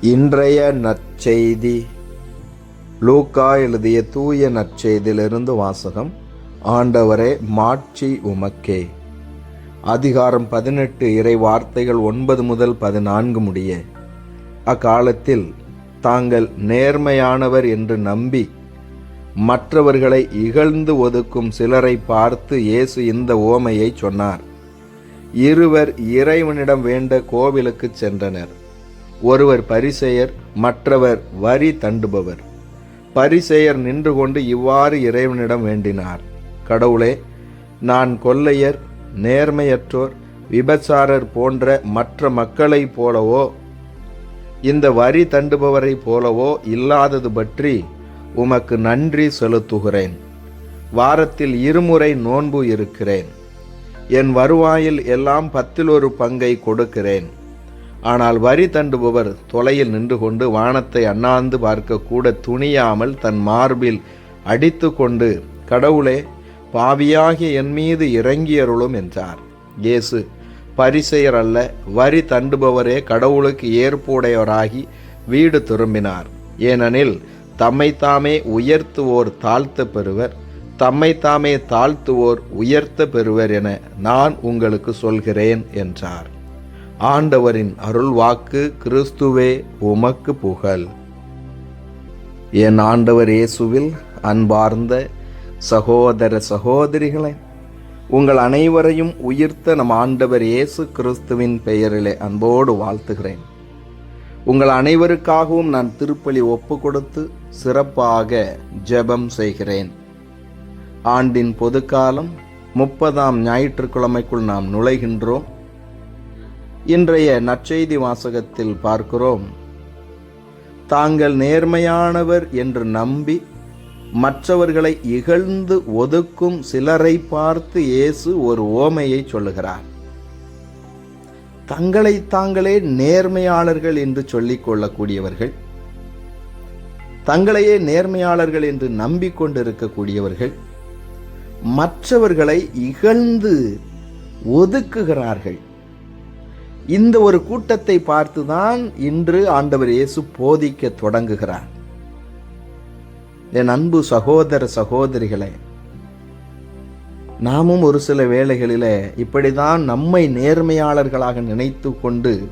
இன்றைய நற்செய்தி. லூக்கா எழுதிய தூய நற்செய்தியிலிருந்து வாசகம் ஆண்டவரே மாட்சி உமக்கே. அதிகாரம் பதினெட்டு இறை வார்த்தைகள் ஒன்பது முதல் பதினான்கு முடிய. அக்காலத்தில் தாங்கள் நேர்மையானவர் என்று நம்பி மற்றவர்களை இகழ்ந்து ஒதுக்கும் சிலரை பார்த்து இயேசு இந்த ஓமையை சொன்னார். இருவர் இறைவனிடம் வேண்ட கோவிலுக்குச் சென்றனர். ஒருவர் பரிசெயர் மற்றவர் வரி தண்டுபவர். பரிசெயர் நின்று கொண்டு இவ்வாறு இறைவனிடம் வேண்டினார். கடவுளே நான் கொள்ளையர் நேர்மையற்றோர் விபச்சாரர் போன்ற மற்ற மக்களைப் போலவோ இந்த வரி தண்டுபவரைப் போலவோ இல்லாதது பற்றி உமக்கு நன்றி செலுத்துகிறேன். வாரத்தில் இருமுறை நோன்பு இருக்கிறேன். என் வருவாயில் எல்லாம் பத்தில் ஒரு பங்கை கொடுக்கிறேன். ஆனால் வரி தண்டுபவர் தொலையில் நின்று கொண்டு வானத்தை அண்ணாந்து பார்க்க கூட துணியாமல் தன் மார்பில் அடித்து கொண்டு கடவுளே பாவியாகிய என் மீது இறங்கியருளும் என்றார். இயேசு பரிசெயர் அல்ல வரி தண்டுபவரே கடவுளுக்கு ஏற்புடையவராகி வீடு திரும்பினார். ஏனெனில் தம்மைத்தாமே உயர்த்துவோர் தாழ்த்த பெறுவர் தம்மைத்தாமே தாழ்த்துவோர் உயர்த்த பெறுவர் என நான் உங்களுக்கு சொல்கிறேன் என்றார். ஆண்டவரின் அருள் வாக்கு கிறிஸ்துவே உமக்கு புகழ். என் ஆண்டவர் இயேசுவில் அன்பார்ந்த சகோதர சகோதரிகளே உங்கள் அனைவரையும் உயிர்த்த நம் ஆண்டவர் இயேசு கிறிஸ்துவின் பெயரிலே அன்போடு வாழ்த்துகிறேன். உங்கள் அனைவருக்காகவும் நான் திருப்பலி ஒப்பு கொடுத்து சிறப்பாக ஜெபம் செய்கிறேன். ஆண்டின் பொதுக்காலம் முப்பதாம் ஞாயிற்றுக்கிழமைக்குள் நாம் நுழைகின்றோம். இன்றைய நற்செய்தி வாசகத்தில் பார்க்கிறோம். தாங்கள் நேர்மையானவர் என்று நம்பி மற்றவர்களை இகழ்ந்து ஒதுக்கும் சிலரை பார்த்து இயேசு ஒரு ஓமையை சொல்லுகிறார். தங்களை தாங்களே நேர்மையாளர்கள் என்று சொல்லிக் கொள்ளக்கூடியவர்கள் தங்களையே நேர்மையாளர்கள் என்று நம்பிக்கொண்டிருக்கக்கூடியவர்கள் மற்றவர்களை இகழ்ந்து ஒதுக்குகிறார்கள். இந்த ஒரு கூட்டத்தை பார்த்துதான் இன்று ஆண்டவர் இயேசு போதிக்க தொடங்குகிறார். என் அன்பு சகோதர சகோதரிகளே நாமும் ஒரு சில வேளைகளிலே இப்படிதான் நம்மை நேர்மையாளர்களாக நினைத்து கொண்டு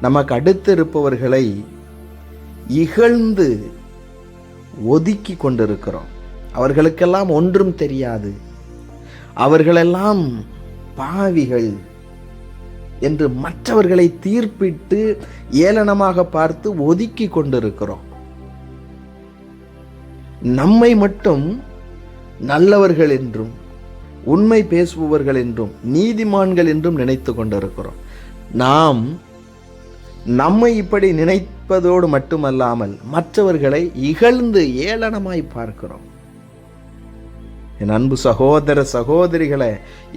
நமக்கு அடுத்திருப்பவர்களை இகழ்ந்து ஒதுக்கி கொண்டிருக்கிறோம். அவர்களுக்கெல்லாம் ஒன்றும் தெரியாது. அவர்களெல்லாம் பாவிகள். என்று மற்றவர்களை தீர்ப்பிட்டு ஏளனமாக பார்த்து ஒதுக்கி கொண்டிருக்கிறோம். நம்மை மட்டும் நல்லவர்கள் என்றும் உண்மை பேசுபவர்கள் என்றும் நீதிமான்கள் என்றும் நினைத்து கொண்டிருக்கிறோம். நாம் நம்மை இப்படி நினைப்பதோடு மட்டுமல்லாமல் மற்றவர்களை இகழ்ந்து ஏளனமாய் பார்க்கிறோம். என் அன்பு சகோதர சகோதரிகளை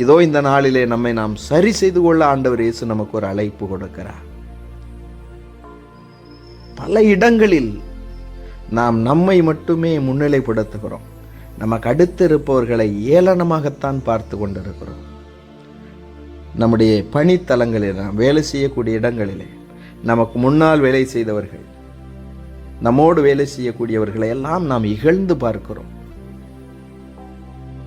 இதோ இந்த நாளிலே நம்மை நாம் சரி செய்து கொள்ள ஆண்டவர் இயேசு நமக்கு ஒரு அழைப்பு கொடுக்கிறார். பல இடங்களில் நாம் நம்மை மட்டுமே முன்னிலைப்படுத்துகிறோம். நமக்கு அடுத்து இருப்பவர்களை ஏளனமாகத்தான் பார்த்து கொண்டிருக்கிறோம். நம்முடைய பணித்தலங்களில் நாம் வேலை செய்யக்கூடிய இடங்களிலே நமக்கு முன்னால் வேலை செய்தவர்கள் நம்மோடு வேலை செய்யக்கூடியவர்களை எல்லாம் நாம் இகழ்ந்து பார்க்கிறோம்.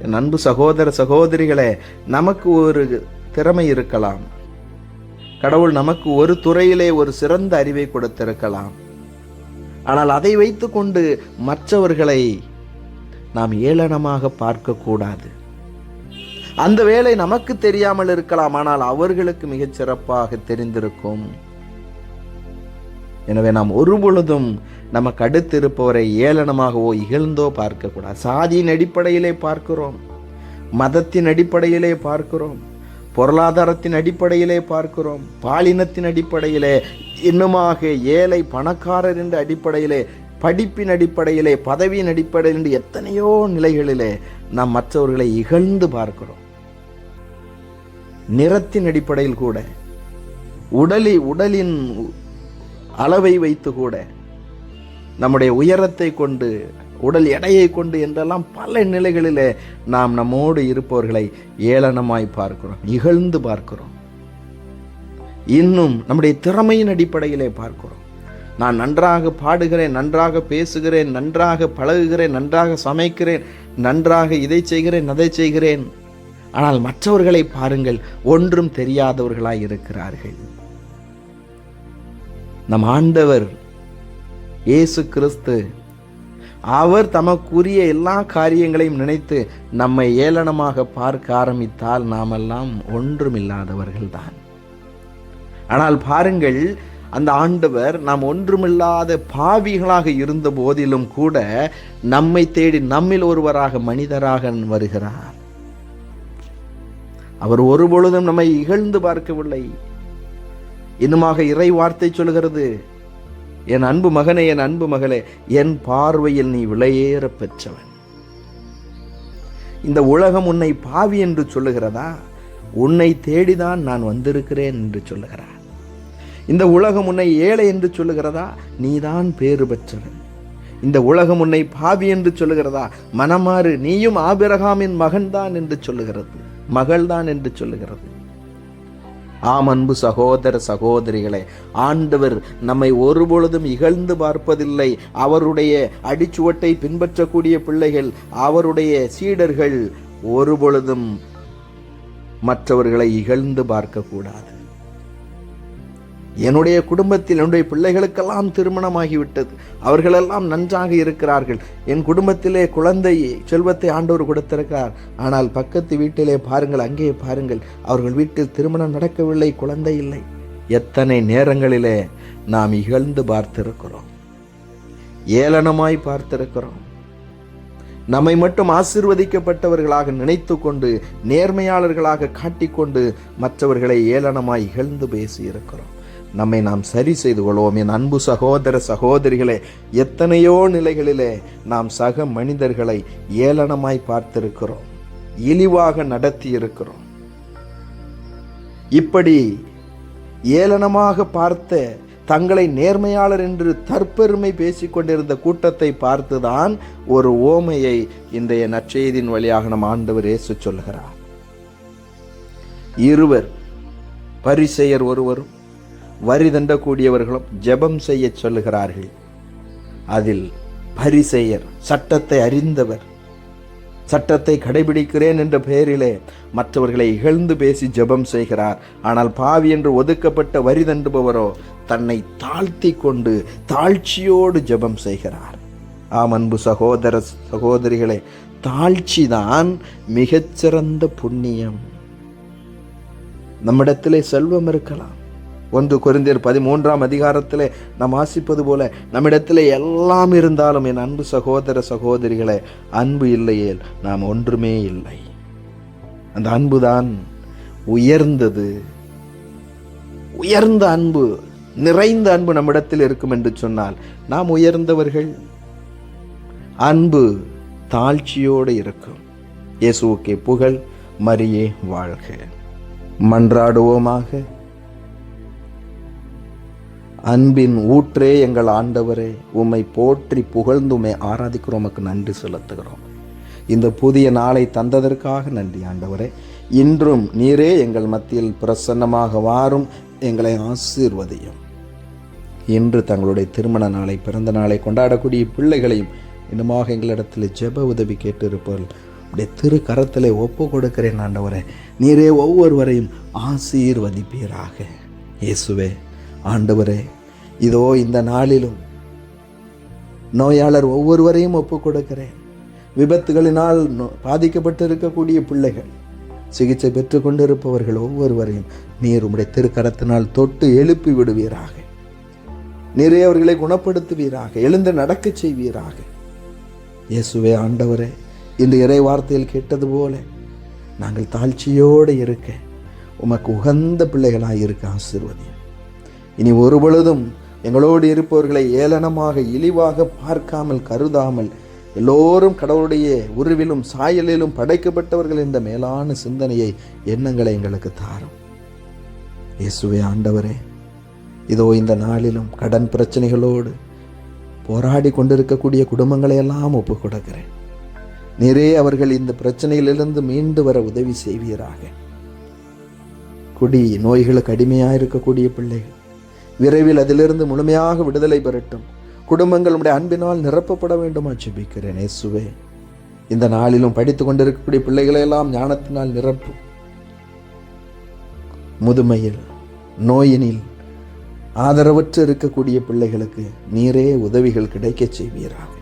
என் அன்பு சகோதர சகோதரிகளே நமக்கு ஒரு திறமை இருக்கலாம். கடவுள் நமக்கு ஒரு துறையிலே ஒரு சிறந்த அறிவை கொடுத்திருக்கலாம். ஆனால் அதை வைத்துக்கொண்டு மற்றவர்களை நாம் ஏளனமாக பார்க்கக்கூடாது. அந்த வேலை நமக்கு தெரியாமல் இருக்கலாம் ஆனால் அவர்களுக்கு மிகச் சிறப்பாக தெரிந்திருக்கும். எனவே நாம் ஒருபொழுதும் நமக்கு அடுத்திருப்பவரை ஏளனமாகவோ இகழ்ந்தோ பார்க்கக்கூடாது. சாதியின் அடிப்படையிலே பார்க்கிறோம். மதத்தின் அடிப்படையிலே பார்க்கிறோம். பொருளாதாரத்தின் அடிப்படையிலே பார்க்கிறோம். பாலினத்தின் அடிப்படையிலே இன்னுமாக ஏழை பணக்காரர் என்ற அடிப்படையிலே படிப்பின் அடிப்படையிலே பதவியின் அடிப்படையில் என்று எத்தனையோ நிலைகளிலே நாம் மற்றவர்களை இகழ்ந்து பார்க்கிறோம். நிறத்தின் அடிப்படையில் கூட உடலி உடலின் அளவை வைத்து கூட நம்முடைய உயரத்தை கொண்டு உடல் எடையை கொண்டு என்றெல்லாம் பல நிலைகளிலே நாம் நம்மோடு இருப்பவர்களை ஏளனமாய் பார்க்கிறோம் இகழ்ந்து பார்க்கிறோம். இன்னும் நம்முடைய திறமையின் அடிப்படையிலே பார்க்கிறோம். நான் நன்றாக பாடுகிறேன் நன்றாக பேசுகிறேன் நன்றாக பழகுகிறேன் நன்றாக சமைக்கிறேன் நன்றாக இதை செய்கிறேன் அதை செய்கிறேன். ஆனால் மற்றவர்களை பாருங்கள் ஒன்றும் தெரியாதவர்களாய் இருக்கிறார்கள். நம் ஆண்டவர் இயேசு கிறிஸ்து அவர் தமக்குரிய எல்லா காரியங்களையும் நினைத்து நம்மை ஏளனமாக பார்க்க ஆரம்பித்தால் நாமெல்லாம் ஒன்றுமில்லாதவர்கள்தான். ஆனால் பாருங்கள் அந்த ஆண்டவர் நாம் ஒன்றுமில்லாத பாவிகளாக இருந்த போதிலும் கூட நம்மை தேடி நம்மில் ஒருவராக மனிதராக வருகிறார். அவர் ஒருபொழுதும் நம்மை இகழ்ந்து பார்க்கவில்லை. இன்னுமாக இறை வார்த்தை சொல்கிறது என் அன்பு மகனே என் அன்பு மகளே என் பார்வையில் நீ விலையேற பெற்றவன். இந்த உலகம் உன்னை பாவி என்று சொல்லுகிறதா? உன்னை தேடிதான் நான் வந்திருக்கிறேன் என்று சொல்லுகிறார். இந்த உலகம் உன்னை ஏழை என்று சொல்லுகிறதா? நீதான் பேறு பெற்றவன். இந்த உலகம் உன்னை பாவி என்று சொல்லுகிறதா? மனமாறு நீயும் ஆபிரகாமின் மகன்தான் என்று சொல்லுகிறது. மகள்தான் என்று சொல்லுகிறது. ஆம் அன்பு சகோதர சகோதரிகளே ஆண்டவர் நம்மை ஒருபொழுதும் இகழ்ந்து பார்ப்பதில்லை. அவருடைய அடிச்சுவட்டை பின்பற்றக்கூடிய பிள்ளைகள் அவருடைய சீடர்கள் ஒருபொழுதும் மற்றவர்களை இகழ்ந்து பார்க்கக்கூடாது. என்னுடைய குடும்பத்தில் என்னுடைய பிள்ளைகளுக்கெல்லாம் திருமணமாகிவிட்டது. அவர்களெல்லாம் நன்றாக இருக்கிறார்கள். என் குடும்பத்திலே குழந்தை செல்வத்தை ஆண்டவர் கொடுத்திருக்கிறார். ஆனால் பக்கத்து வீட்டிலே பாருங்கள் அங்கே பாருங்கள். அவர்கள் வீட்டில் திருமணம் நடக்கவில்லை குழந்தை இல்லை. எத்தனை நேரங்களிலே நாம் இகழ்ந்து பார்த்திருக்கிறோம். ஏளனமாய் பார்த்திருக்கிறோம். நம்மை மட்டும் ஆசிர்வதிக்கப்பட்டவர்களாக நினைத்து கொண்டு நேர்மையாளர்களாக காட்டிக்கொண்டு மற்றவர்களை ஏளனமாய் இகழ்ந்து பேசியிருக்கிறோம். நம்மை நாம் சரி செய்து கொள்வோம். என் அன்பு சகோதர சகோதரிகளே எத்தனையோ நிலைகளிலே நாம் சக மனிதர்களை ஏளனமாய் பார்த்திருக்கிறோம். இழிவாக நடத்தி இருக்கிறோம் இப்படி ஏளனமாக பார்த்த தங்களை நேர்மையாளர் என்று தற்பெருமை பேசிக்கொண்டிருந்த கூட்டத்தை பார்த்துதான் ஒரு ஓமையை இன்றைய நற்செய்தியின் வழியாக நம் ஆண்டவர் இயேசு சொல்கிறார் இருவர் பரிசெயர் ஒருவரும் வரி தண்டக்கூடியவர்களும் ஜெபம் செய்ய சொல்லுகிறார்கள். அதில் பரிசெயர் சட்டத்தை அறிந்தவர் சட்டத்தை கடைபிடிக்கிறேன் என்ற பெயரிலே மற்றவர்களை இகழ்ந்து பேசி ஜெபம் செய்கிறார். ஆனால் பாவி என்று ஒதுக்கப்பட்ட வரி தண்டுபவரோ தன்னை தாழ்த்தி கொண்டு தாழ்ச்சியோடு ஜெபம் செய்கிறார். ஆம் அன்பு சகோதர சகோதரிகளே தாழ்ச்சிதான் மிகச்சிறந்த புண்ணியம். நம்மிடத்திலே செல்வம் இருக்கலாம். ஒன்று குறைந்தர் பதிமூன்றாம் அதிகாரத்தில் நாம் வாசிப்பது போல நம்மிடத்தில் எல்லாம் இருந்தாலும் என் அன்பு சகோதர சகோதரிகளை அன்பு இல்லையேல் நாம் ஒன்றுமே இல்லை. அந்த அன்புதான் உயர்ந்தது. உயர்ந்த அன்பு நிறைந்த அன்பு நம்மிடத்தில் இருக்கும் என்று சொன்னால் நாம் உயர்ந்தவர்கள். அன்பு தாழ்ச்சியோடு இருக்கும். இயேசுவுக்கு புகழ் மரியே வாழ்க. மன்றாடுவோமாக அன்பின் ஊற்றே எங்கள் ஆண்டவரே உம்மை போற்றி புகழ்ந்துமே ஆராதிக்கிறோம் உமக்கு நன்றி செலுத்துகிறோம். இந்த புதிய நாளை தந்ததற்காக நன்றி ஆண்டவரே. இன்றும் நீரே எங்கள் மத்தியில் பிரசன்னமாக வாரும் எங்களை ஆசீர்வதியும். இன்று தங்களுடைய திருமண நாளை பிறந்த நாளை கொண்டாடக்கூடிய பிள்ளைகளையும் இன்னுமாக எங்களிடத்தில் ஜெப உதவி கேட்டிருப்பார்கள் உடைய திரு கரத்திலே ஒப்பு கொடுக்கிறேன் ஆண்டவரே. நீரே ஒவ்வொருவரையும் ஆசீர்வதிப்பீராக. இயேசுவே ஆண்டவரே இதோ இந்த நாளிலும் நோயாளர் ஒவ்வொருவரையும் ஒப்புக் கொடுக்கிறேன் விபத்துகளினால் நோ- பாதிக்கப்பட்டு இருக்கக்கூடிய பிள்ளைகள் சிகிச்சை பெற்று கொண்டிருப்பவர்கள் ஒவ்வொருவரையும் நீர் உம்முடைய திருக்கரத்தினால் தொட்டு எழுப்பி விடுவீராக. நிறைய அவர்களை குணப்படுத்துவீராக எழுந்து நடக்கச் செய்வீராக. இயேசுவே ஆண்டவரே இன்று இறை வார்த்தையில் கேட்டது போல நாங்கள் தாழ்ச்சியோடு இருக்க உமக்கு உகந்த பிள்ளைகளாக இருக்க ஆசிர்வதி இனி ஒரு பொழுதும் எங்களோடு இருப்பவர்களை ஏளனமாக இழிவாக பார்க்காமல் கருதாமல் எல்லோரும் கடவுளுடைய உருவிலும் சாயலிலும் படைக்கப்பட்டவர்கள் என்ற மேலான சிந்தனையை எண்ணங்களை எங்களுக்கு தாரும். இயேசுவே ஆண்டவரே இதோ இந்த நாளிலும் கடன் பிரச்சனைகளோடு போராடி கொண்டிருக்கக்கூடிய குடும்பங்களை எல்லாம் ஒப்பு கொடுக்கிறேன் நிறைய அவர்கள் இந்த பிரச்சனையிலிருந்து மீண்டு வர உதவி செய்வீராக. குடி நோய்களுக்கு அடிமையாக இருக்கக்கூடிய பிள்ளைகள் விரைவில் அதிலிருந்து முழுமையாக விடுதலை பெறட்டும். குடும்பங்கள் உடைய அன்பினால் நிரப்பப்பட வேண்டுமா ஜெபிக்கிறேன் இயேசுவே. இந்த நாளிலும் படித்து கொண்டிருக்கக்கூடிய பிள்ளைகளையெல்லாம் ஞானத்தினால் நிரப்பும் முதுமையில் நோயினில் ஆதரவற்று இருக்கக்கூடிய பிள்ளைகளுக்கு நீரே உதவிகள் கிடைக்கச் செய்வீராக.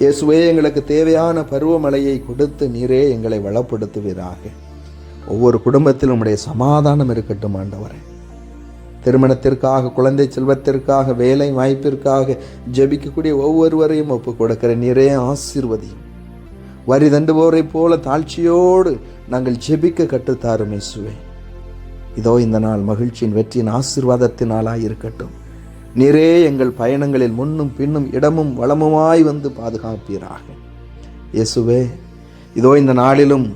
இயேசுவே எங்களுக்கு தேவையான பருவமழையை கொடுத்து நீரே எங்களை வளப்படுத்துவீராக. ஒவ்வொரு குடும்பத்திலும் உடைய சமாதானம் இருக்கட்டும் ஆண்டவரே. திருமணத்திற்காக குழந்தை செல்வத்திற்காக வேலை வாய்ப்பிற்காக ஜெபிக்கக்கூடிய ஒவ்வொருவரையும் ஒப்பு கொடுக்கிற நிறைய ஆசிர்வதியும். வரி தண்டுபவரை போல தாழ்ச்சியோடு நாங்கள் ஜெபிக்க கற்றுத்தாரும் இயேசுவே. இதோ இந்த நாள் மகிழ்ச்சியின் வெற்றியின் ஆசிர்வாதத்தினாலாய் இருக்கட்டும். நிறே எங்கள் பயணங்களில் முன்னும் பின்னும் இடமும் வளமுமாய் வந்து பாதுகாப்பீராக. இயேசுவே இதோ இந்த நாளிலும்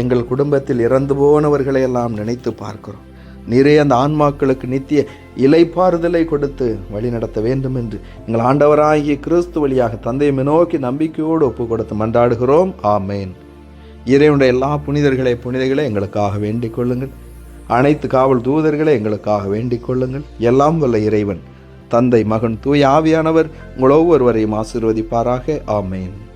எங்கள் குடும்பத்தில் இறந்து போனவர்களை எல்லாம் நினைத்து பார்க்கிறோம். நிறைய அந்த ஆன்மாக்களுக்கு நித்திய இலைப்பாறுதலை கொடுத்து வழி நடத்த வேண்டும் என்று எங்கள் ஆண்டவராகிய கிறிஸ்து வழியாக தந்தையை நோக்கி நம்பிக்கையோடு ஒப்பு கொடுத்து மன்றாடுகிறோம். ஆமேன். இறைவனுடைய எல்லா புனிதர்களை புனிதர்களை எங்களுக்காக வேண்டிக் கொள்ளுங்கள். அனைத்து காவல் தூதர்களை எங்களுக்காக வேண்டிக் கொள்ளுங்கள். எல்லாம் வல்ல இறைவன் தந்தை மகன் தூய் ஆவியானவர் உங்கள் ஒவ்வொருவரையும் ஆசீர்வதிப்பாராக. ஆமேன்.